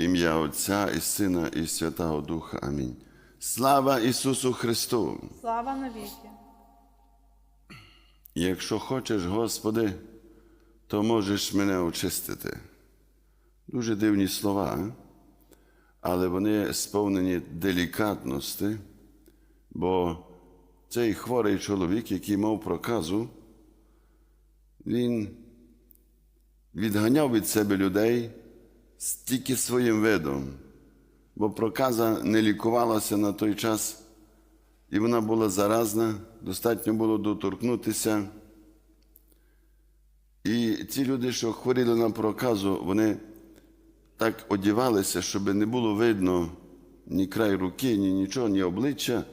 ім'я Отця і Сина, і Святого Духа. Амінь. Слава Ісусу Христу! Слава навіки. Якщо хочеш, Господи, то можеш мене очистити. Дуже дивні слова, але вони сповнені делікатності, бо цей хворий чоловік, який мав проказу, він відганяв від себе людей тільки своїм видом, бо проказа не лікувалася на той час, і вона була заразна, достатньо було доторкнутися. І ці люди, що хворіли на проказу, вони так одівалися, щоб не було видно ні край руки, ні нічого, ні обличчя,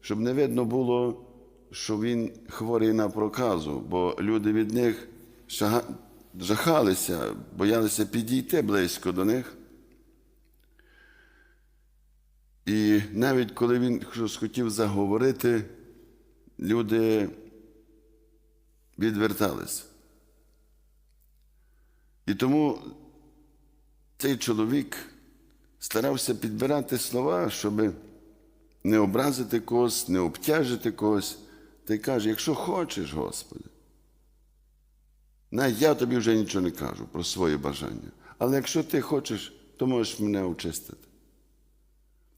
щоб не видно було, що він хворий на проказу, бо люди від них жахалися, боялися підійти близько до них. І навіть коли він щось хотів заговорити, люди відверталися. І тому цей чоловік старався підбирати слова, щоб не образити когось, не обтяжити когось. Та й каже, якщо хочеш, Господи, навіть я тобі вже нічого не кажу про своє бажання. Але якщо ти хочеш, то можеш мене очистити.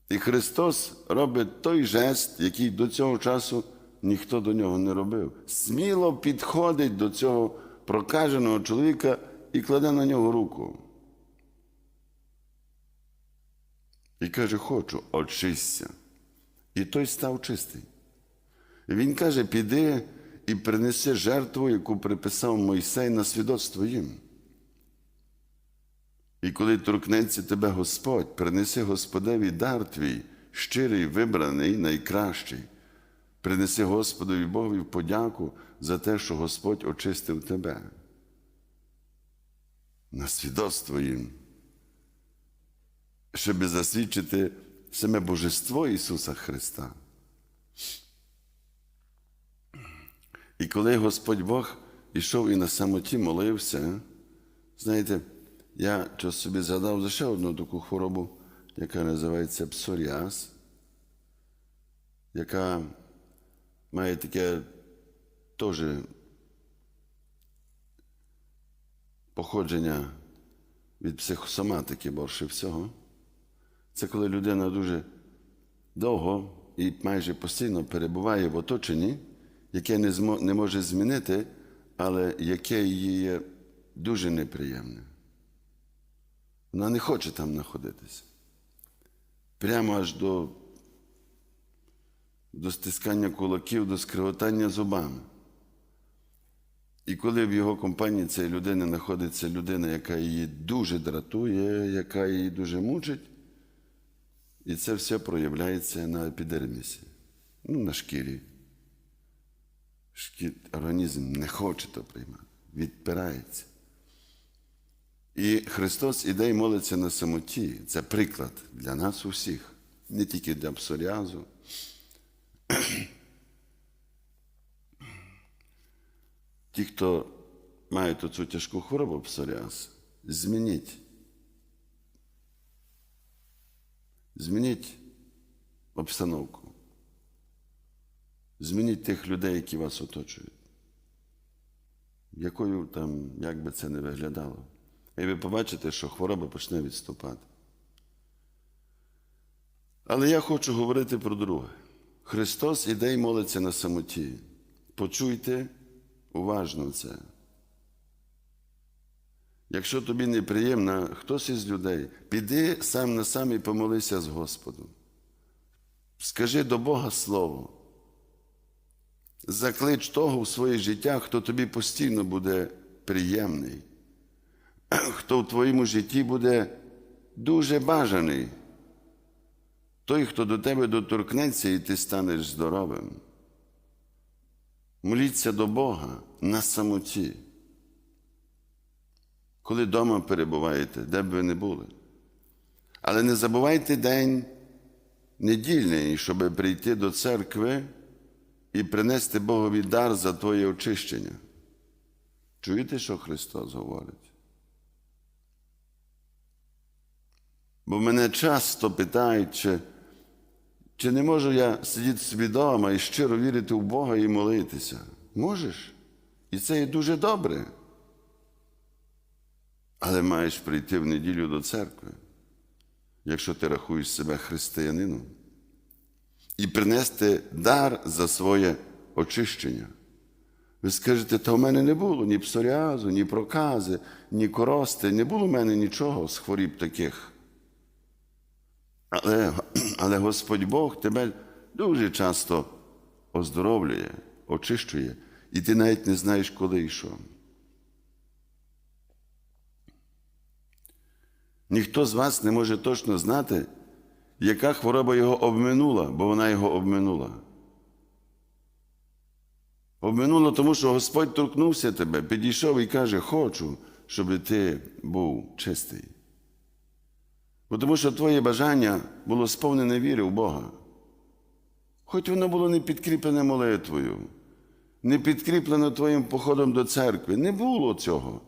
І Христос робить той жест, який до цього часу ніхто до нього не робив. Сміло підходить до цього прокаженого чоловіка і кладе на нього руку. І каже, хочу, очисться. І той став чистий. І він каже, піди і принеси жертву, яку приписав Мойсей на свідоцтво їм. І коли торкнеться тебе Господь, принеси Господеві дар твій, щирий, вибраний, найкращий. Принеси Господові Богові подяку за те, що Господь очистив тебе. На свідоцтво їм, щоб засвідчити саме Божество Ісуса Христа. І коли Господь Бог ішов і на самоті молився, знаєте, я час собі згадав за ще одну таку хворобу, яка називається псоріаз, яка має таке теж походження від психосоматики більше всього. Це коли людина дуже довго і майже постійно перебуває в оточенні, яке не, не може змінити, але яке їй є дуже неприємне. Вона не хоче там знаходитися. Прямо аж до, до стискання кулаків, до скривотання зубами. І коли в його компанії цієї людини знаходиться людина, яка її дуже дратує, яка її дуже мучить, і це все проявляється на епідермісі, ну, на шкірі. Шкі... Організм не хоче то приймати, відпирається. І Христос іде і молиться на самоті. Це приклад для нас усіх, не тільки для псоріазу. Ті, хто мають оцю тяжку хворобу псоріаз, змініть. Змініть обстановку. Змініть тих людей, які вас оточують. Якою там, як би це не виглядало. І ви побачите, що хвороба почне відступати. Але я хочу говорити про друге. Христос іде і молиться на самоті. Почуйте уважно це. Якщо тобі неприємно, хтось із людей, піди сам на сам і помолися з Господом. Скажи до Бога Слово. Заклич того в своє життя, хто тобі постійно буде приємний, хто в твоєму житті буде дуже бажаний. Той, хто до тебе доторкнеться, і ти станеш здоровим. Моліться до Бога на самоті. Коли вдома перебуваєте, де б ви не були. Але не забувайте день недільний, щоб прийти до церкви і принести Богові дар за твоє очищення. Чуєте, що Христос говорить? Бо мене часто питають, чи, чи не можу я сидіти собі вдома і щиро вірити в Бога і молитися. Можеш. І це є дуже добре. Але маєш прийти в неділю до церкви, якщо ти рахуєш себе християнином, і принести дар за своє очищення. Ви скажете, та в мене не було ні псоріазу, ні прокази, ні корости, не було в мене нічого з хворіб таких. Але, але Господь Бог тебе дуже часто оздоровлює, очищує, і ти навіть не знаєш, і що. Ніхто з вас не може точно знати, яка хвороба його обминула, бо вона його обминула. Обминуло, тому що Господь торкнувся тебе, підійшов і каже, хочу, щоб ти був чистий. Бо тому що твоє бажання було сповнене віри в Бога. Хоч воно було не підкріплене молитвою, не підкріплено твоїм походом до церкви. Не було цього.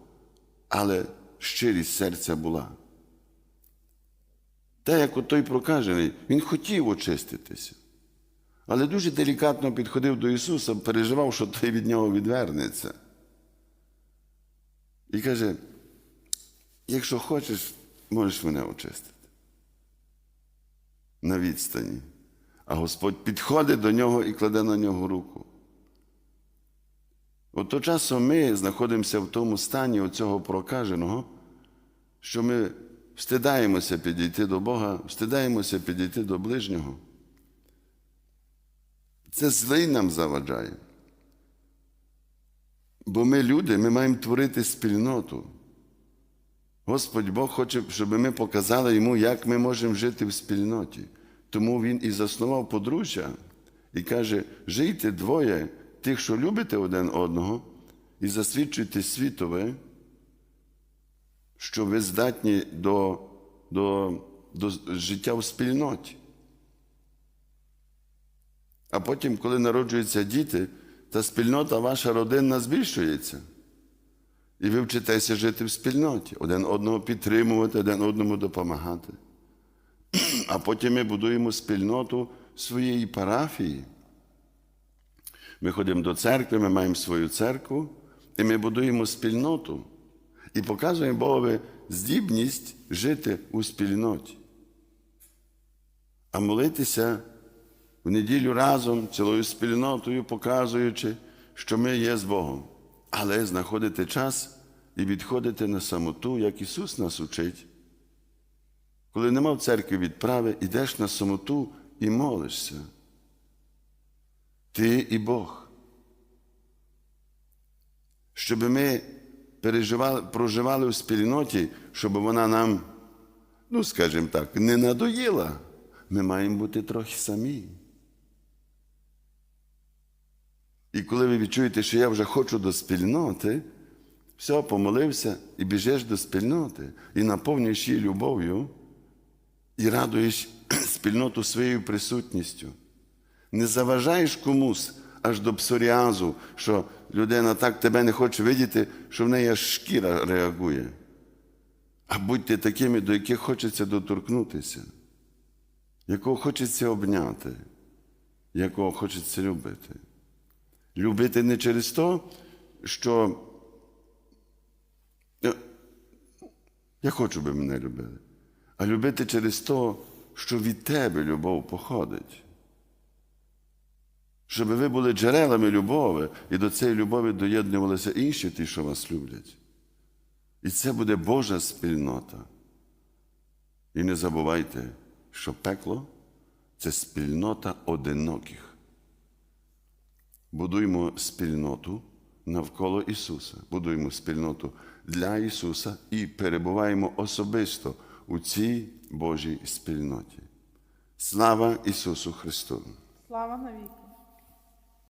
Але щирість серця була. Та, як от той прокажений, він хотів очиститися. Але дуже делікатно підходив до Ісуса, переживав, що той від нього відвернеться. І каже: якщо хочеш, можеш мене очистити. На відстані. А Господь підходить до нього і кладе на нього руку. От то часом ми знаходимося в тому стані оцього прокаженого, що ми встидаємося підійти до Бога, встидаємося підійти до ближнього. Це злий нам заважає. Бо ми люди, ми маємо творити спільноту. Господь Бог хоче, щоб ми показали йому, як ми можемо жити в спільноті. Тому Він і заснував подружжя і каже: жийте двоє тих, що любите один одного, і засвідчуйте світове, що ви здатні до, до, до життя в спільноті. А потім, коли народжуються діти, та спільнота ваша родинна збільшується. І ви вчитеся жити в спільноті, один одного підтримувати, один одному допомагати. А потім ми будуємо спільноту своєї парафії. Ми ходимо до церкви, ми маємо свою церкву, і ми будуємо спільноту і показуємо Богові здібність жити у спільноті. А молитися в неділю разом, цілою спільнотою, показуючи, що ми є з Богом. Але знаходити час і відходити на самоту, як Ісус нас учить. Коли нема в церкві відправи, йдеш на самоту і молишся. Ти і Бог. Щоб ми переживали, проживали в спільноті, щоб вона нам, ну, скажімо так, не надоїла, ми маємо бути трохи самі. І коли ви відчуєте, що я вже хочу до спільноти, все, помолився і біжиш до спільноти, і наповнюєш її любов'ю, і радуєш спільноту своєю присутністю. Не заважаєш комусь аж до псоріазу, що людина так тебе не хоче видіти, що в неї аж шкіра реагує. А будьте такими, до яких хочеться доторкнутися, якого хочеться обняти, якого хочеться любити. Любити не через те, що я, я хочу, би мене любили, а любити через те, що від тебе любов походить. Щоб ви були джерелами любові, і до цієї любові доєднувалися інші ті, що вас люблять. І це буде Божа спільнота. І не забувайте, що пекло це спільнота одиноких будуємо спільноту навколо Ісуса, будуємо спільноту для Ісуса і перебуваємо особисто у цій Божій спільноті. Слава Ісусу Христу! Слава навіки.